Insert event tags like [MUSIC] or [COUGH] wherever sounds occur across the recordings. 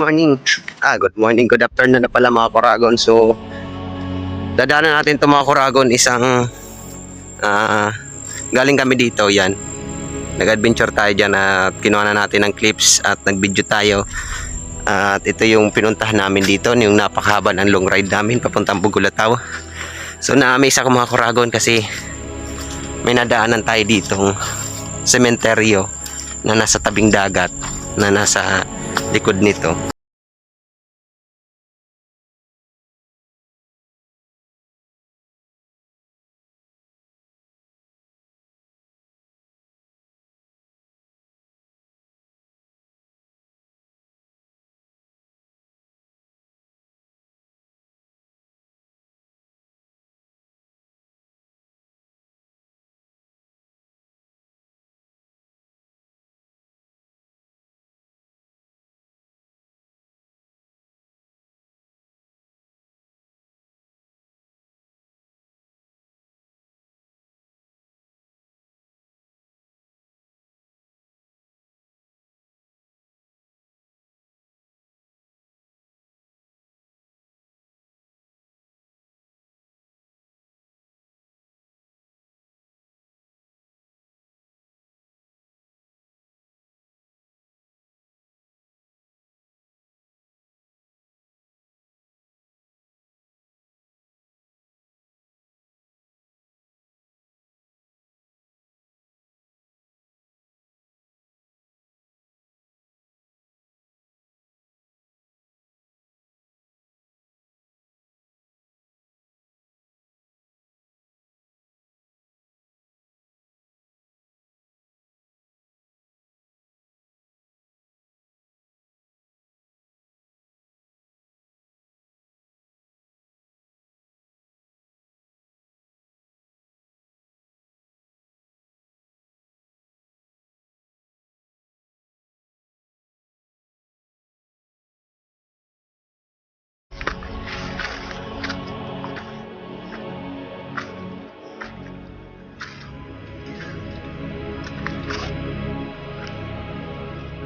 morning. Ah, good morning, good afternoon na pala mga Koragon. So, dadaanan natin itong mga Koragon isang ah galing kami dito, yan. Nag-adventure tayo dyan at kinuha na natin ng clips at nag-video tayo. At ito yung pinuntahan namin dito, yung napakahaba ng long ride namin papuntang Bugulataw. So, na-amaze ako mga Koragon kasi may nadaanan tayo ditong sementeryo na nasa tabing dagat na nasa likod nito.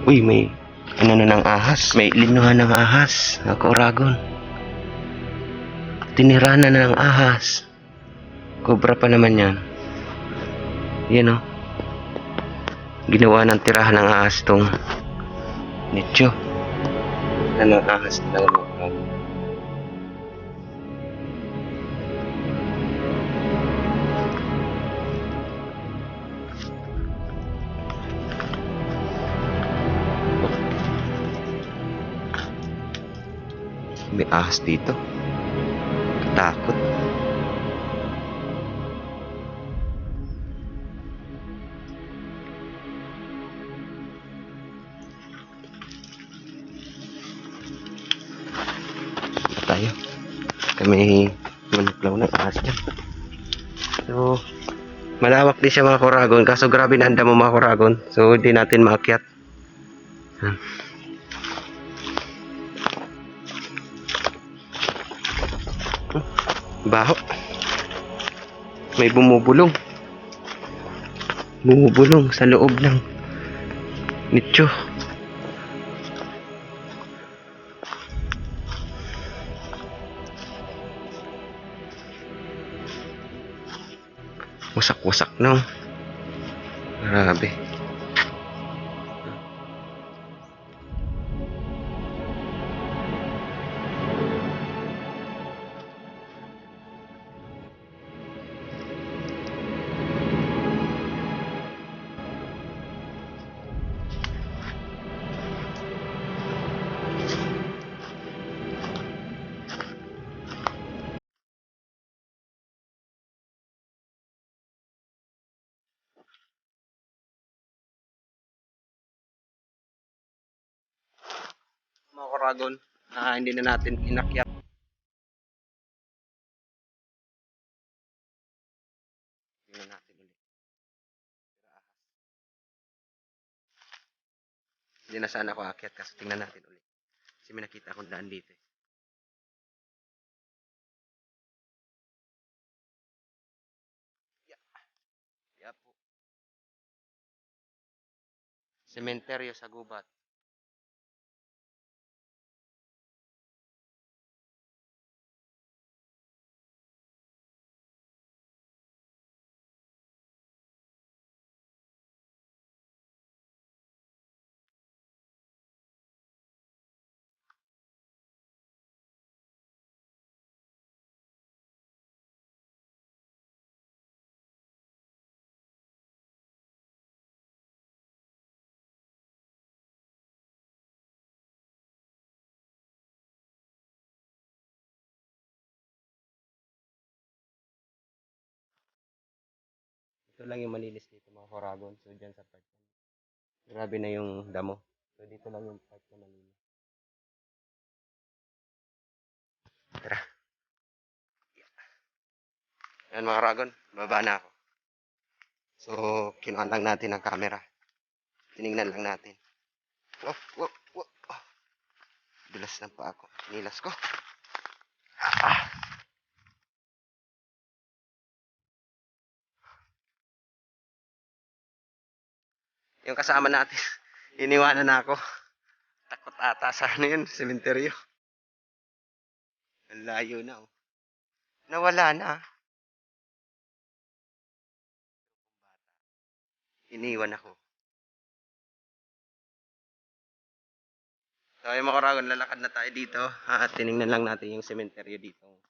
Uy, may ano na ng ahas. May linuhan ng ahas. Ako, Oragon. Tinira na ng ahas. Cobra pa naman yan. Yan o. Ginawa ng tirahan ng ahas tong nicho. Ano ang ahas talaga mga May ahas dito. Takot. tayo. Kami manuklaw ng ahas dyan. So, malawak din siya mga koragon. Kaso grabe na anda mo mga koragon. So, hindi natin maakyat. Yan. Baho. May bumubulong. Bumubulong sa loob ng nicho. Wasak-wasak no. Grabe. Mga koragon na hindi na natin inakyat. Tingnan ulit. Hindi na sana ako akyat kasi tingnan natin ulit. Kasi may nakita akong daan dito. eh. Sementeryo sa gubat. Ito lang yung malinis dito mga koragon. So dyan sa part. Grabe na yung damo. So dito lang yung part na malinis. Tara. Ayan mga koragon. Baba na ako. So kinuha lang natin ang camera. Tinignan lang natin. Wow, wow, wow. Oh. Dulas na pa ako. Nilas ko. Ah. Yung kasama natin, [LAUGHS] iniwanan na ako. Takot ata sa ano yun, sementeryo. Ang layo na oh. Nawala na ah. Iniwan ako. So yung mga karagon, lalakad na tayo dito. Ah, at tinignan lang natin yung sementeryo dito.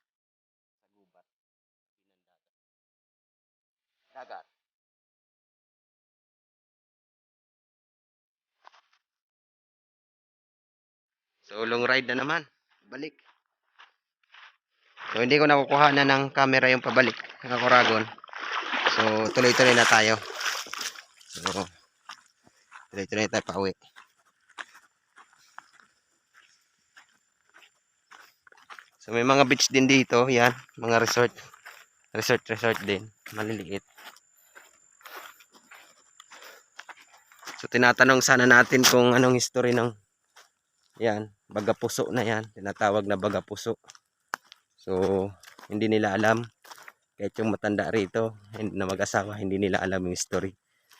So, long ride na naman. Balik. So, hindi ko nakukuha na ng camera yung pabalik. Mga Coragon. So, tuloy-tuloy na tayo. So, tuloy-tuloy tayo pa uwi. So, may mga beach din dito. Yan. Mga resort. Resort, resort din. Maliliit. So, tinatanong sana natin kung anong history ng yan, baga puso na yan. Tinatawag na baga puso. So, hindi nila alam. Kahit yung matanda rito, na mag-asawa, hindi nila alam yung story.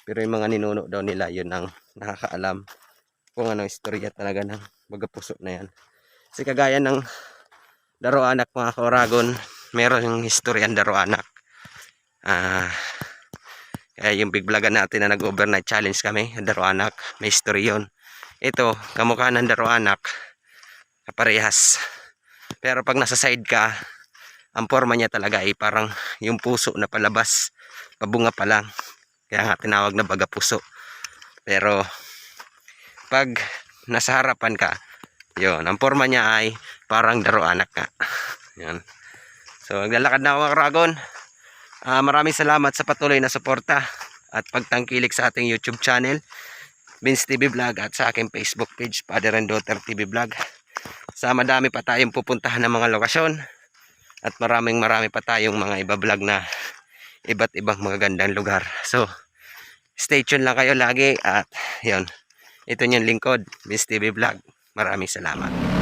Pero yung mga ninuno daw nila, yun ang nakakaalam kung ano istorya talaga ng baga puso na yan. Kasi kagaya ng Daro Anak mga Koragon, meron yung history ang Daro Anak. Ah, kaya yung big vlogan natin na nag-overnight challenge kami, Daro Anak, may history yun ito, kamukha ng daro anak. Kaparehas. Pero pag nasa side ka, ang forma niya talaga ay parang yung puso na palabas. Pabunga pa lang. Kaya nga tinawag na baga puso. Pero pag nasa harapan ka, yon ang forma niya ay parang daro anak ka. Yan. So, naglalakad na ako mga Ragon. Ah, maraming salamat sa patuloy na suporta at pagtangkilik sa ating YouTube channel. Vince TV Vlog at sa aking Facebook page, Father and Daughter TV Vlog. Sa madami pa tayong pupuntahan ng mga lokasyon at maraming marami pa tayong mga iba-vlog na iba't ibang mga gandang lugar. So, stay tuned lang kayo lagi at yon Ito yung lingkod, Vince TV Vlog. Maraming salamat.